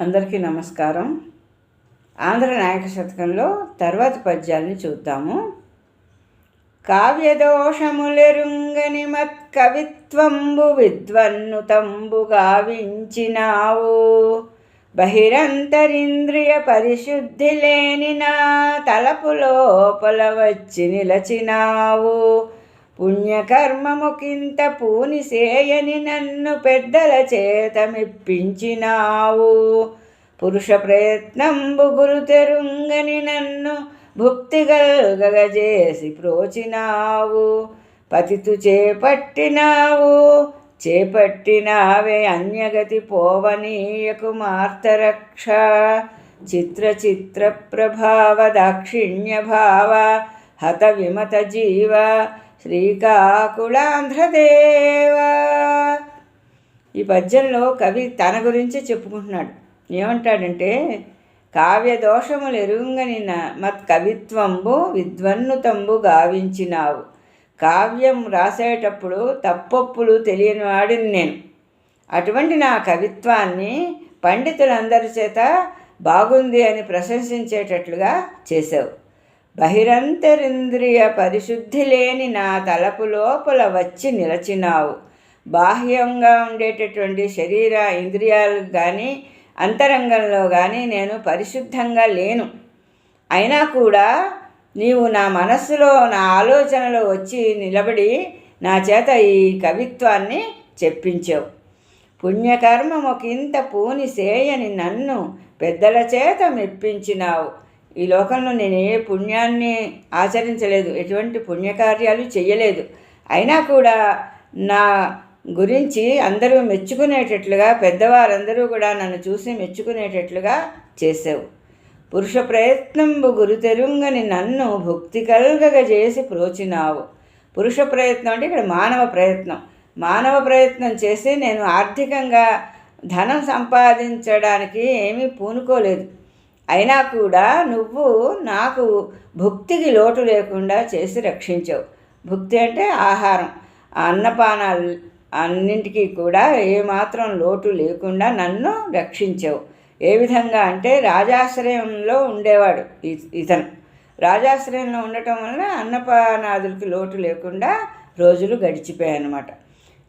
అందరికీ నమస్కారం. ఆంధ్ర నాయక శతకంలో తర్వాతి పద్యాల్ని చూద్దాము. కావ్యదోషములెరుంగని మత్ కవిత్వంబు విద్వన్నుతంబు గావించినావు. బహిరంతరింద్రియ పరిశుద్ధి లేని నా తలపు లోపల వచ్చి నిలచినావు. పుణ్యకర్మముకింత పూనిసేయని నన్ను పెద్దల చేతమిప్పించినావు. పురుష ప్రయత్నంబు గురు తెరుంగని నన్ను భుక్తి గల్గజేసి ప్రోచినావు. పతితు చేపట్టినావు చేపట్టినావే అన్యగతి పోవనీయకు మార్తరక్ష. చిత్ర చిత్ర ప్రభావ దాక్షిణ్య భావ హత విమత జీవ శ్రీకాకుళాంధ్రదేవ. ఈ పద్యంలో కవి తన గురించి చెప్పుకుంటున్నాడు. ఏమంటాడంటే కావ్య దోషములు ఎరుంగని మత్ కవిత్వంబు విద్వన్నుతంబు గావించినావు. కావ్యం రాసేటప్పుడు తప్పొప్పులు తెలియని వాడిని నేను. అటువంటి నా కవిత్వాన్ని పండితులందరి చేత బాగుంది అని ప్రశంసించేటట్లుగా చేసావు బహిరంతరింద్రియ పరిశుద్ధి లేని నా తలపు లోపల వచ్చి నిలచినావు. బాహ్యంగా ఉండేటటువంటి శరీర ఇంద్రియాలు కానీ అంతరంగంలో కానీ నేను పరిశుద్ధంగా లేను. అయినా కూడా నీవు నా మనస్సులో నా ఆలోచనలో వచ్చి నిలబడి నా చేత ఈ కవిత్వాన్ని చెప్పించావు. పుణ్యకర్మముకింత పూని సేయని నన్ను పెద్దల చేత మెప్పించినావు. ఈ లోకంలో నేను ఏ పుణ్యాన్ని ఆచరించలేదు ఎటువంటి పుణ్యకార్యాలు చేయలేదు అయినా కూడా నా గురించి అందరూ మెచ్చుకునేటట్లుగా పెద్దవారందరూ కూడా నన్ను చూసి మెచ్చుకునేటట్లుగా చేసావు పురుష ప్రయత్నంబు గురుతెరుంగని నన్ను నన్ను భుక్తి చేసి ప్రోచినావు. పురుష ప్రయత్నం అంటే ఇక్కడ మానవ ప్రయత్నం. మానవ ప్రయత్నం చేసి నేను ఆర్థికంగా ధనం సంపాదించడానికి ఏమీ పూనుకోలేదు. అయినా కూడా నువ్వు నాకు భుక్తికి లోటు లేకుండా చేసి రక్షించావు. భుక్తి అంటే ఆహారం. అన్నపానాలు అన్నింటికీ కూడా ఏమాత్రం లోటు లేకుండా నన్ను రక్షించావు. ఏ విధంగా అంటే రాజాశ్రయంలో ఉండేవాడు ఇతను. రాజాశ్రయంలో ఉండటం వలన అన్నపానాదులకి లోటు లేకుండా రోజులు గడిచిపోయాయన్నమాట.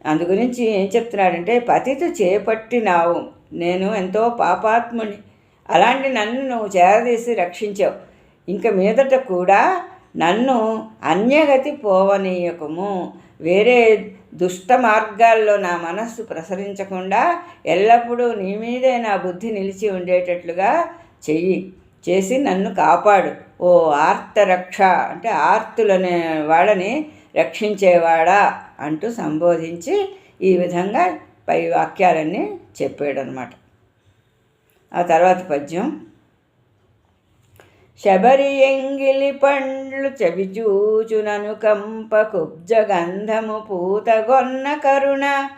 అందు గురించి ఏం చెప్తున్నాడంటే పతితో చేపట్టినావు. నేను ఎంతో పాపాత్ముని అలాంటి నన్ను నువ్వు చేరదీసి రక్షించావు. ఇంక మీదట కూడా నన్ను అన్యగతి పోవనీయకము. వేరే దుష్ట మార్గాల్లో నా మనస్సు ప్రసరించకుండా ఎల్లప్పుడూ నీ మీదే నా బుద్ధి నిలిచి ఉండేటట్లుగా చెయ్యి. చేసి నన్ను కాపాడు. ఓ ఆర్తరక్ష అంటే ఆర్తులనే వాళ్ళని రక్షించేవాడా అంటూ సంబోధించి ఈ విధంగా పై వాక్యాలన్నీ చెప్పాడు అనమాట ఆ తర్వాత పద్యం. శబరి ఎంగిలి పండ్లు చవిచూచునను కంప కుబ్జగంధము పూతగొన్న కరుణ.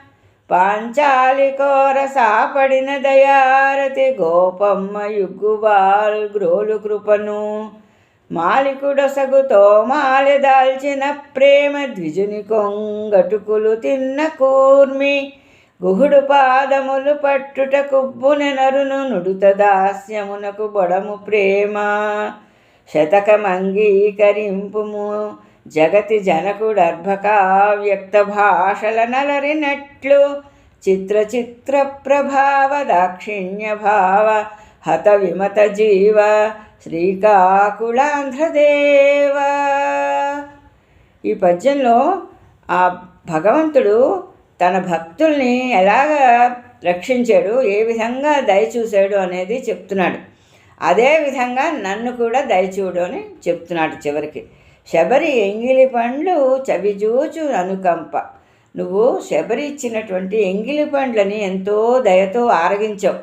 పాంచాలి కోర సాపడిన దయారతి గోపమ్మ యుగ్గువాల్ గ్రోలు కృపను. మాలికుడొసగుతో మాలి దాల్చిన ప్రేమ ద్విజుని కొంగటుకులు తిన్న కూర్మి. గుహుడు పాదములు పట్టుట కుబ్బునెనరును నుడుత దాస్యమునకు బొడము ప్రేమ. శతకమంగీకరింపుము. జగతి జనకుడర్భకా వ్యక్త భాషల నలరినట్లు చిత్ర చిత్ర ప్రభావ దాక్షిణ్య భావ హత విమత జీవ శ్రీకాకుళాంధ్రదేవ. ఈ పద్యంలో ఆ భగవంతుడు తన భక్తుల్ని ఎలాగ రక్షించాడు ఏ విధంగా దయచూశాడు అనేది చెప్తున్నాడు. అదే విధంగా నన్ను కూడా దయచూడు అని చెప్తున్నాడు చివరికి. శబరి ఎంగిలి పండ్లు చవిజూచు అనుకంప. నువ్వు శబరి ఇచ్చినటువంటి ఎంగిలి పండ్లని ఎంతో దయతో ఆరగించావు.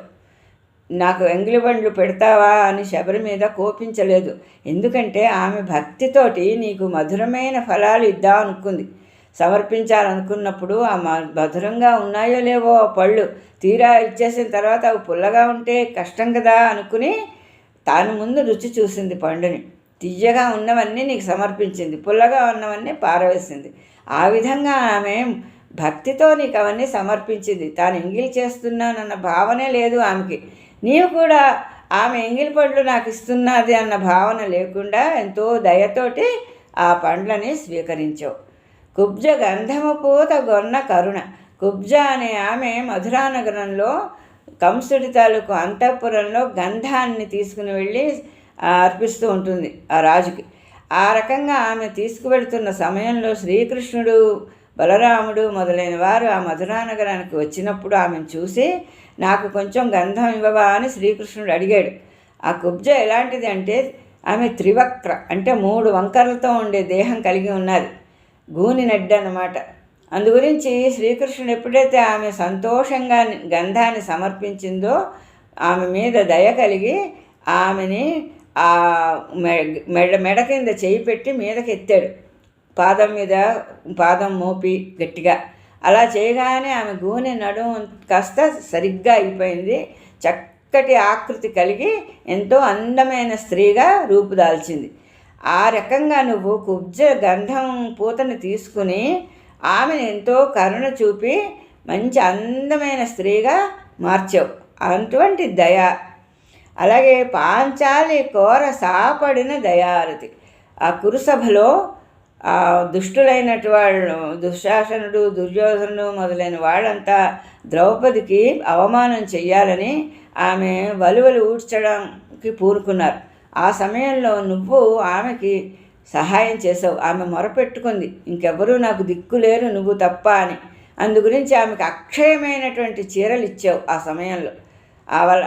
నాకు ఎంగిలి పండ్లు పెడతావా అని శబరి మీద కోపించలేదు. ఎందుకంటే ఆమె భక్తితోటి నీకు మధురమైన ఫలాలు ఇద్దాం అనుకుంది. సమర్పించాలనుకున్నప్పుడు ఆ మధురంగా ఉన్నాయో లేవో పళ్ళు తీరా ఇచ్చేసిన తర్వాత అవి పుల్లగా ఉంటే కష్టం కదా అనుకుని తాను ముందు రుచి చూసింది పండుని. తియ్యగా ఉన్నవన్నీ నీకు సమర్పించింది పుల్లగా ఉన్నవన్నీ పారవేసింది. ఆ విధంగా ఆమె భక్తితో నీకు అవన్నీ సమర్పించింది. తాను ఎంగిల్ చేస్తున్నానన్న భావనే లేదు ఆమెకి. నీవు కూడా ఆమె ఎంగిల్ పండ్లు నాకు ఇస్తున్నది అన్న భావన లేకుండా ఎంతో దయతోటి ఆ పండ్లని స్వీకరించావు. కుబ్జ గంధము పూత గొన్న కరుణ. కుబ్జ అనే ఆమె మధురానగరంలో కంసుడి తాలూకు అంతఃపురంలో గంధాన్ని తీసుకుని వెళ్ళి అర్పిస్తూ ఉంటుంది ఆ రాజుకి. ఆ రకంగా ఆమె తీసుకువెడుతున్న సమయంలో శ్రీకృష్ణుడు బలరాముడు మొదలైన వారు ఆ మధురానగరానికి వచ్చినప్పుడు ఆమెను చూసి నాకు కొంచెం గంధం ఇవ్వవా? అని శ్రీకృష్ణుడు అడిగాడు. ఆ కుబ్జ ఎలాంటిది అంటే ఆమె త్రివక్ర అంటే మూడు వంకరలతో ఉండే దేహం కలిగి ఉన్నది. గూని అనమాట అందుగురించి శ్రీకృష్ణుడు ఎప్పుడైతే ఆమె సంతోషంగా గంధాన్ని సమర్పించిందో ఆమె మీద దయ కలిగి ఆమెని ఆ మెడ మెడ కింద చేయి పెట్టి మీదకి ఎత్తాడు పాదం మీద పాదం మోపి గట్టిగా. అలా చేయగానే ఆమె గూనె నడుము కాస్త సరిగ్గా అయిపోయింది. చక్కటి ఆకృతి కలిగి ఎంతో అందమైన స్త్రీగా రూపుదాల్చింది ఆ రకంగా నువ్వు కుబ్జ గంధం పూతను తీసుకుని ఆమెను ఎంతో కరుణ చూపి మంచి అందమైన స్త్రీగా మార్చావు. అటువంటి దయ. అలాగే పాంచాలి కోర సాపడిన దయారతి. ఆ కురుసభలో ఆ దుష్టులైనటు వాళ్ళు దుశ్శాసనుడు దుర్యోధనుడు మొదలైన వాళ్ళంతా ద్రౌపదికి అవమానం చెయ్యాలని ఆమె వలువలు ఊడ్చడానికి పూరుకున్నారు. ఆ సమయంలో నువ్వు ఆమెకి సహాయం చేసావు. ఆమె మొరపెట్టుకుంది. ఇంకెవరూ నాకు దిక్కు లేరు నువ్వు తప్ప అని. అందు గురించి ఆమెకు అక్షయమైనటువంటి చీరలు ఇచ్చావు ఆ సమయంలో.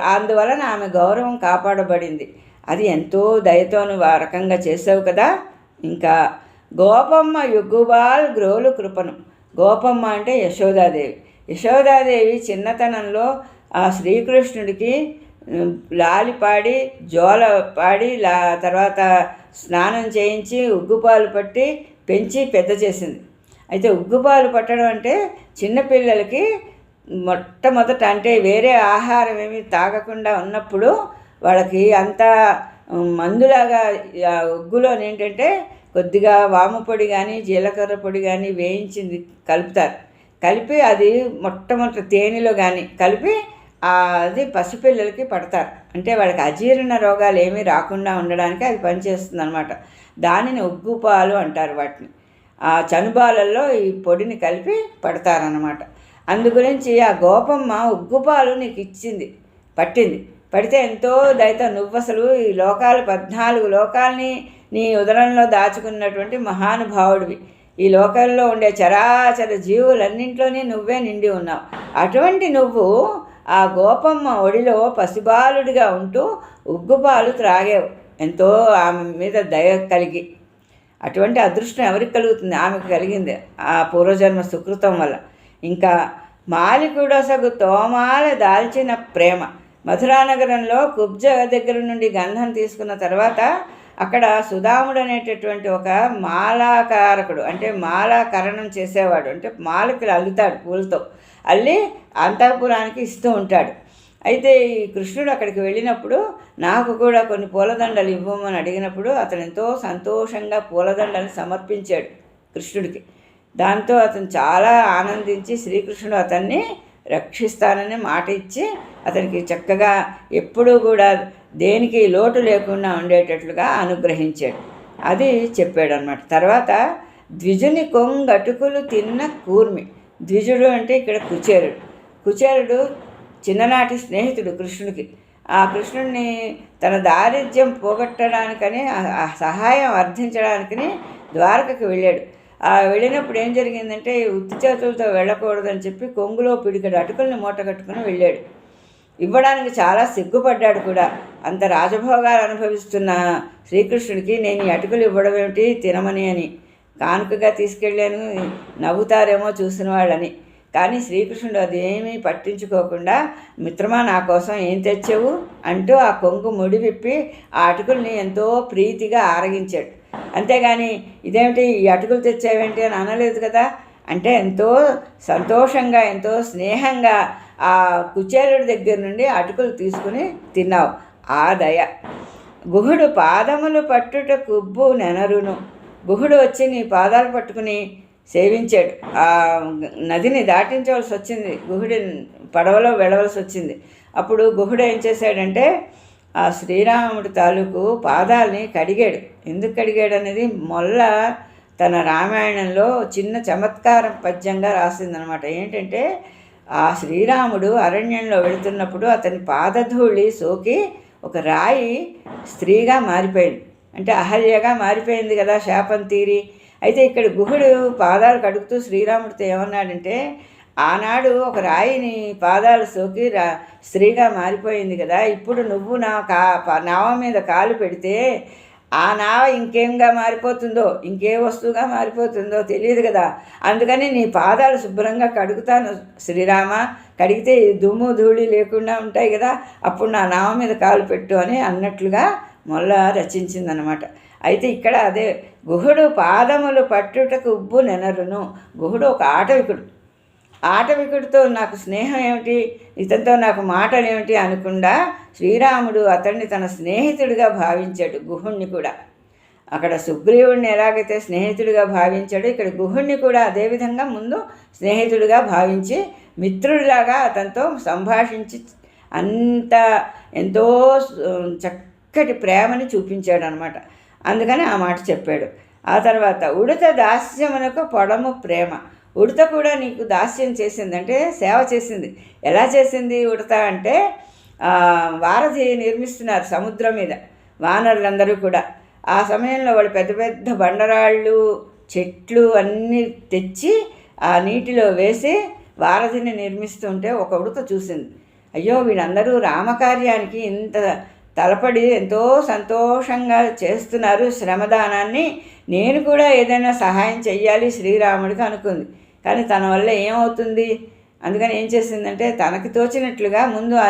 అందువలన ఆమె గౌరవం కాపాడబడింది. అది ఎంతో దయతో నువ్వు ఆ రకంగా చేసావు కదా. ఇంకా గోపమ్మ యుగ్గుబాల్ గ్రోలు కృపను. గోపమ్మ అంటే యశోదాదేవి. యశోదాదేవి చిన్నతనంలో ఆ శ్రీకృష్ణుడికి లాలిపాడి జోల పాడి లా తర్వాత స్నానం చేయించి ఉగ్గుపాలు పట్టి పెంచి పెద్ద చేసింది. అయితే ఉగ్గుపాలు పట్టడం అంటే చిన్నపిల్లలకి మొట్టమొదట అంటే వేరే ఆహారం ఏమి తాగకుండా ఉన్నప్పుడు వాళ్ళకి అంత మందులాగా ఉగ్గులో ఏంటంటే కొద్దిగా వాము పొడి కానీ జీలకర్ర పొడి కానీ వేయించింది కలుపుతారు. కలిపి అది మొట్టమొదటి తేనెలో కానీ కలిపి అది పసిపిల్లలకి పడతారు. అంటే వాళ్ళకి అజీర్ణ రోగాలు ఏమీ రాకుండా ఉండడానికి అది పనిచేస్తుంది అనమాట దానిని ఉగ్గుపాలు అంటారు వాటిని. ఆ చనుబాలల్లో ఈ పొడిని కలిపి పడతారనమాట అందు గురించి ఆ గోపమ్మ ఉగ్గుపాలు నీకు ఇచ్చింది పట్టింది. పడితే ఎంతో దయత నువ్వు అసలు ఈ లోకాలు పద్నాలుగు లోకాలని నీ ఉదరంలో దాచుకున్నటువంటి మహానుభావుడివి. ఈ లోకంలో ఉండే చరాచర జీవులన్నింట్లోనే నువ్వే నిండి ఉన్నావు. అటువంటి నువ్వు ఆ గోపమ్మ ఒడిలో పసిబాలుడిగా ఉంటూ ఉగ్గుపాలు త్రాగేవు. ఎంతో ఆమె మీద దయ కలిగి అటువంటి అదృష్టం ఎవరికి కలుగుతుంది? ఆమెకు కలిగింది ఆ పూర్వజన్మ సుకృతం వల్ల. ఇంకా మాలికుడసగు తోమాల దాల్చిన ప్రేమ. మధురానగరంలో కుబ్జ దగ్గర నుండి గంధం తీసుకున్న తర్వాత అక్కడ సుధాముడు అనేటటువంటి ఒక మాలాకారకుడు అంటే మాలాకరణం చేసేవాడు అంటే మాలకులు అల్లుతాడు పూలతో. అల్లి అంతఃపురానికి ఇస్తూ ఉంటాడు. అయితే ఈ కృష్ణుడు అక్కడికి వెళ్ళినప్పుడు నాకు కూడా కొన్ని పూలదండలు ఇవ్వమని అడిగినప్పుడు అతను ఎంతో సంతోషంగా పూలదండలు సమర్పించాడు కృష్ణుడికి. దాంతో అతను చాలా ఆనందించి శ్రీకృష్ణుడు అతన్ని రక్షిస్తానని మాట ఇచ్చి అతనికి చక్కగా ఎప్పుడూ కూడా దేనికి లోటు లేకుండా ఉండేటట్లుగా అనుగ్రహించాడు. అది చెప్పాడు అనమాట తర్వాత ద్విజుని కొంగటుకులు తిన్న కూర్మి. ద్విజుడు అంటే ఇక్కడ కుచేరుడు. కుచేరుడు చిన్ననాటి స్నేహితుడు కృష్ణుడికి ఆ కృష్ణుడిని తన దారిద్ర్యం పోగొట్టడానికని సహాయం అర్థించడానికని ద్వారకకు వెళ్ళాడు. ఆ వెళ్ళినప్పుడు ఏం జరిగిందంటే ఉత్తి చేతులతో వెళ్ళకూడదని చెప్పి కొంగులో పిడికడు అటుకుల్ని మూట కట్టుకుని వెళ్ళాడు. ఇవ్వడానికి చాలా సిగ్గుపడ్డాడు కూడా. అంత రాజభోగాలు అనుభవిస్తున్న శ్రీకృష్ణుడికి నేను ఈ అటుకులు ఇవ్వడం ఏమిటి తినమని అని. కానుకగా తీసుకెళ్ళాను నవ్వుతారేమో చూసిన వాళ్ళని. కానీ శ్రీకృష్ణుడు అదేమీ పట్టించుకోకుండా మిత్రమా నా కోసం ఏం తెచ్చావు? అంటూ ఆ కొంగు ముడి విప్పి ఆ అటుకుల్ని ఎంతో ప్రీతిగా ఆరగించాడు. అంతేగాని ఇదేమిటి ఈ అటుకులు తెచ్చావేంటి అని అనలేదు కదా? అంటే ఎంతో సంతోషంగా ఎంతో స్నేహంగా ఆ కుచేలుడి దగ్గర నుండి అటుకులు తీసుకుని తిన్నావు. ఆ దయ. గుహుడు పాదములు పట్టుట కుబ్బు నెనరును. గుహుడు వచ్చి నీ పాదాలు పట్టుకుని సేవించాడు. ఆ నదిని దాటించవలసి వచ్చింది. గుహుడి పడవలో వెళ్ళవలసి వచ్చింది. అప్పుడు గుహుడు ఏం చేశాడంటే ఆ శ్రీరాముడి తాలూకు పాదాలని కడిగాడు. ఎందుకు కడిగాడు అనేది మొల్ల తన రామాయణంలో చిన్న చమత్కారం పద్యంగా రాసిందనమాట. ఏంటంటే ఆ శ్రీరాముడు అరణ్యంలో వెళుతున్నప్పుడు అతని పాదధూళి సోకి ఒక రాయి స్త్రీగా మారిపోయింది. అంటే అహల్యగా మారిపోయింది కదా శాపం తీరి. అయితే ఇక్కడ గుహుడు పాదాలు కడుగుతూ శ్రీరాముడితో ఏమన్నాడంటే ఆనాడు ఒక రాయిని పాదాలు సోకి రా స్త్రీగా మారిపోయింది కదా. ఇప్పుడు నువ్వు నా కా నావ మీద కాలు పెడితే ఆ నావ ఇంకేంగా మారిపోతుందో ఇంకే వస్తువుగా మారిపోతుందో తెలియదు కదా. అందుకని నీ పాదాలు శుభ్రంగా కడుగుతాను శ్రీరామ. కడిగితే దుమ్ము ధూళి లేకుండా ఉంటాయి కదా. అప్పుడు నా నావ మీద కాలు పెట్టు అని అన్నట్లుగా మొల్ల రచించిందనమాట. అయితే ఇక్కడ అదే గుహుడు పాదములు పట్టుటకు ఉబ్బు నెనరును. గుహుడు ఒక ఆటవికుడు. ఆటవికుడితో నాకు స్నేహం ఏమిటి? ఇతనితో నాకు మాటలు ఏమిటి అనకుండా శ్రీరాముడు అతన్ని తన స్నేహితుడిగా భావించాడు గుహుణ్ణి కూడా. అక్కడ సుగ్రీవుడిని ఎలాగైతే స్నేహితుడిగా భావించాడో ఇక్కడ గుహుణ్ణి కూడా అదేవిధంగా ముందు స్నేహితుడిగా భావించి మిత్రుడిలాగా అతనితో సంభాషించి అంత ఎంతో చక్క చక్కటి ప్రేమని చూపించాడు అనమాట అందుకని ఆ మాట చెప్పాడు. ఆ తర్వాత ఉడత దాస్యమునకు పొడము ప్రేమ. ఉడత కూడా నీకు దాస్యం చేసింది అంటే సేవ చేసింది. ఎలా చేసింది ఉడత అంటే వారధి నిర్మిస్తున్నారు సముద్రం మీద వానరులందరూ కూడా. ఆ సమయంలో వాళ్ళు పెద్ద పెద్ద బండరాళ్ళు చెట్లు అన్నీ తెచ్చి ఆ నీటిలో వేసి వారధిని నిర్మిస్తుంటే ఒక ఉడత చూసింది. అయ్యో వీళ్ళందరూ రామకార్యానికి ఇంత తలపడి ఎంతో సంతోషంగా చేస్తున్నారు శ్రమదానాన్ని. నేను కూడా ఏదైనా సహాయం చెయ్యాలి శ్రీరాముడికి అనుకుంది. కానీ తన వల్ల ఏమవుతుంది? అందుకని ఏం చేసిందంటే తనకి తోచినట్లుగా ముందు ఆ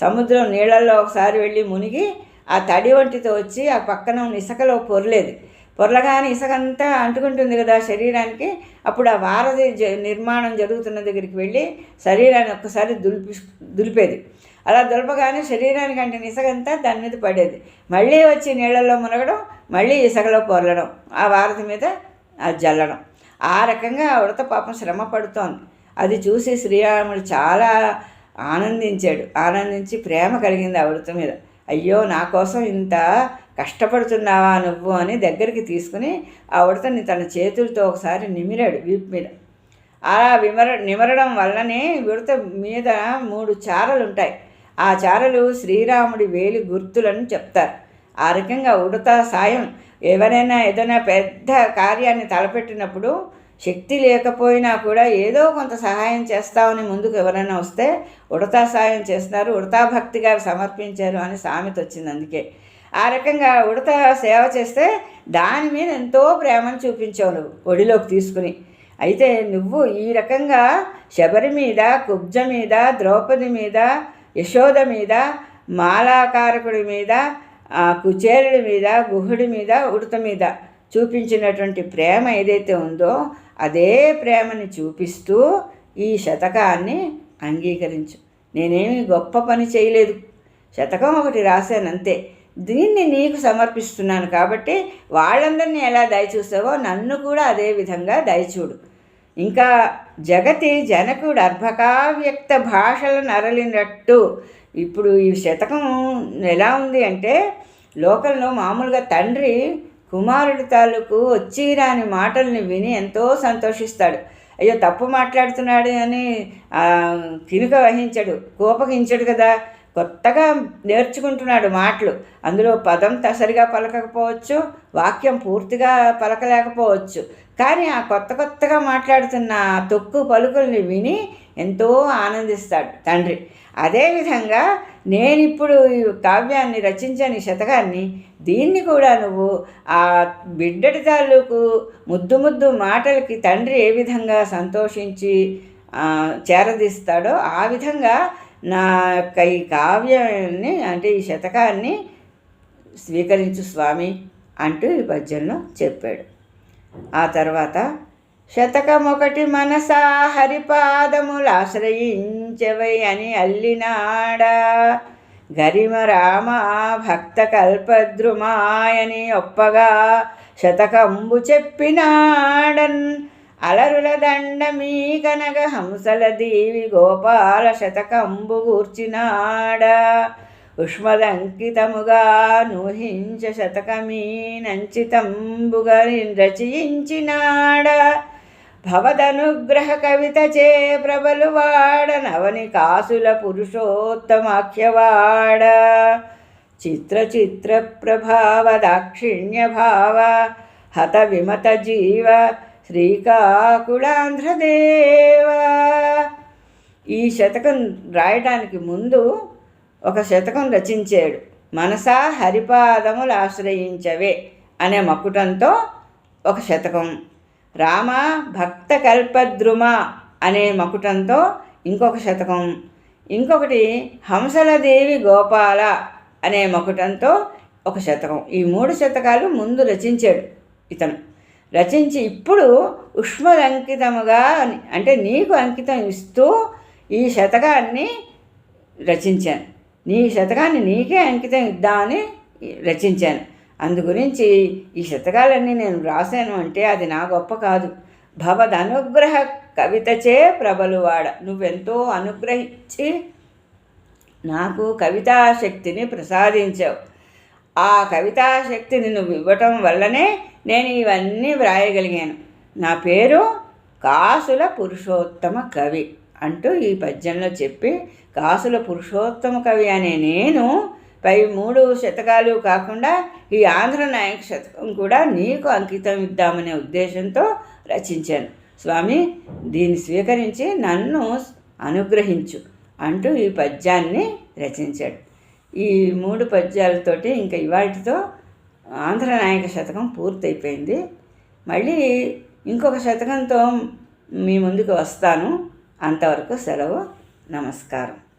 సముద్రం నీళ్ళల్లో ఒకసారి వెళ్ళి మునిగి ఆ తడి వంటితో వచ్చి ఆ పక్కన ఉన్న ఇసుకలో పొరలేదు. పొరలగానే ఇసుకంతా అంటుకుంటుంది కదా శరీరానికి. అప్పుడు ఆ వారధి నిర్మాణం జరుగుతున్న దగ్గరికి వెళ్ళి శరీరాన్ని ఒక్కసారి దులిపి దులిపేది. అలా దులపగానే శరీరానికి అంటే ఇసగంతా దాని మీద పడేది. మళ్ళీ వచ్చి నీళ్ళల్లో మునగడం మళ్ళీ ఇసగలో పొరలడం ఆ వారధి మీద అది జల్లడం. ఆ రకంగా ఉడత పాపం శ్రమ పడుతోంది. అది చూసి శ్రీరాముడు చాలా ఆనందించాడు. ఆనందించి ప్రేమ కలిగింది ఆ ఉడత మీద. అయ్యో నా కోసం ఇంత కష్టపడుతున్నావా నువ్వు అని దగ్గరికి తీసుకుని ఆ ఉడతని తన చేతులతో ఒకసారి నిమిరాడు వీపు మీద. అలా విమర నిమరడం వల్లనే ఉడత మీద మూడు చారలు ఉంటాయి ఆ చారలు శ్రీరాముడి వేలి గుర్తులను చెప్తారు. ఆ రకంగా ఉడత సాయం ఎవరైనా ఏదైనా పెద్ద కార్యాన్ని తలపెట్టినప్పుడు శక్తి లేకపోయినా కూడా ఏదో కొంత సహాయం చేస్తామని ముందుకు ఎవరైనా వస్తే ఉడతా సాయం చేస్తున్నారు ఉడతా భక్తిగా సమర్పించారు అని సామెత వచ్చింది అందుకే. ఆ రకంగా ఉడత సేవ చేస్తే దాని మీద ఎంతో ప్రేమను చూపించావు నువ్వు ఒడిలోకి తీసుకుని. అయితే నువ్వు ఈ రకంగా శబరి మీద కుబ్జ మీద ద్రౌపది మీద యశోద మీద మాలాకారకుడి మీద కుచేరుడి మీద గుహుడి మీద ఉడత మీద చూపించినటువంటి ప్రేమ ఏదైతే ఉందో అదే ప్రేమని చూపిస్తూ ఈ శతకాన్ని అంగీకరించు. నేనేమి గొప్ప పని చేయలేదు. శతకం ఒకటి రాశాను అంతే దీన్ని నీకు సమర్పిస్తున్నాను కాబట్టి వాళ్ళందరినీ ఎలా దయచూసావో నన్ను కూడా అదే విధంగా దయచూడు. ఇంకా జగతి జనకుడు అర్భకావ్యక్త భాషల నరలినట్టు. ఇప్పుడు ఈ శతకం ఎలా ఉంది అంటే లోకంలో మామూలుగా తండ్రి కుమారుడి తాలూకు వచ్చి రాని మాటల్ని విని ఎంతో సంతోషిస్తాడు. అయ్యో తప్పు మాట్లాడుతున్నాడు అని కినుక వహించడు కోపగించడు కదా. కొత్తగా నేర్చుకుంటున్నాడు మాటలు. అందులో పదం సరిగా పలకకపోవచ్చు వాక్యం పూర్తిగా పలకలేకపోవచ్చు. కానీ ఆ కొత్త కొత్తగా మాట్లాడుతున్న తొక్కు పలుకుల్ని విని ఎంతో ఆనందిస్తాడు తండ్రి. అదేవిధంగా నేను ఇప్పుడు ఈ కావ్యాన్ని రచించని శతకాన్ని దీన్ని కూడా నువ్వు ఆ బిడ్డటి తాలూకు ముద్దు ముద్దు మాటలకి తండ్రి ఏ విధంగా సంతోషించి చేరదీస్తాడో ఆ విధంగా నా యొక్క ఈ కావ్యాన్ని అంటే ఈ శతకాన్ని స్వీకరించు స్వామి అంటూ ఈ పద్యంలో చెప్పాడు. ఆ తర్వాత శతకమొకటి మనసా హరిపాదములాశ్రయించవై అని అల్లినాడా. గరిమ రామ భక్త కల్పద్రుమాయని ఒప్పగా శతకంబు చెప్పినాడన్. అలరుల దండ మీ కనగ హంసల దేవి గోపాల శతకంబు గూర్చినాడా. ఉష్మలంకితముగా నూహించ శతకమీ రచయించినాడ. భవదనుగ్రహ కవితచే ప్రబలు వాడ నవని కాసుల పురుషోత్తమాఖ్యవాడ. చిత్ర చిత్ర ప్రభావ దాక్షిణ్య భావ హత విమత జీవ శ్రీకాకుళాంధ్రదేవ. ఈ శతకం రాయడానికి ముందు ఒక శతకం రచించాడు. మనసా హరిపాదములు ఆశ్రయించవే అనే మకుటంతో ఒక శతకం. రామ భక్త కల్పద్రుమ అనే మకుటంతో ఇంకొక శతకం. ఇంకొకటి హంసలదేవి గోపాల అనే మకుటంతో ఒక శతకం. ఈ మూడు శతకాలు ముందు రచించాడు ఇతను. రచించి ఇప్పుడు ఉష్మలంకితముగా అంటే నీకు అంకితం ఇస్తూ ఈ శతకాన్ని రచించాను. నీ శతకాన్ని నీకే అంకితం ఇద్దామని రచించాను. అందుగురించి ఈ శతకాలన్నీ నేను వ్రాసాను అంటే అది నా గొప్ప కాదు. భవదనుగ్రహ కవితచే ప్రబలువాడ. నువ్వెంతో అనుగ్రహించి నాకు కవితాశక్తిని ప్రసాదించావు. ఆ కవితాశక్తిని నువ్వు ఇవ్వటం వల్లనే నేను ఇవన్నీ వ్రాయగలిగాను. నా పేరు కాసుల పురుషోత్తమ కవి అంటూ ఈ పద్యంలో చెప్పి కాసుల పురుషోత్తమ కవి అనే నేను పై మూడు శతకాలు కాకుండా ఈ ఆంధ్ర నాయక శతకం కూడా నీకు అంకితం ఇద్దామనే ఉద్దేశంతో రచించాను. స్వామి దీన్ని స్వీకరించి నన్ను అనుగ్రహించు అంటూ ఈ పద్యాన్ని రచించాడు. ఈ మూడు పద్యాలతోటి ఇంకా ఇవాటితో ఆంధ్ర నాయక శతకం పూర్తయిపోయింది. మళ్ళీ ఇంకొక శతకంతో మీ ముందుకు వస్తాను. అంతవరకు సెలవు. నమస్కారం.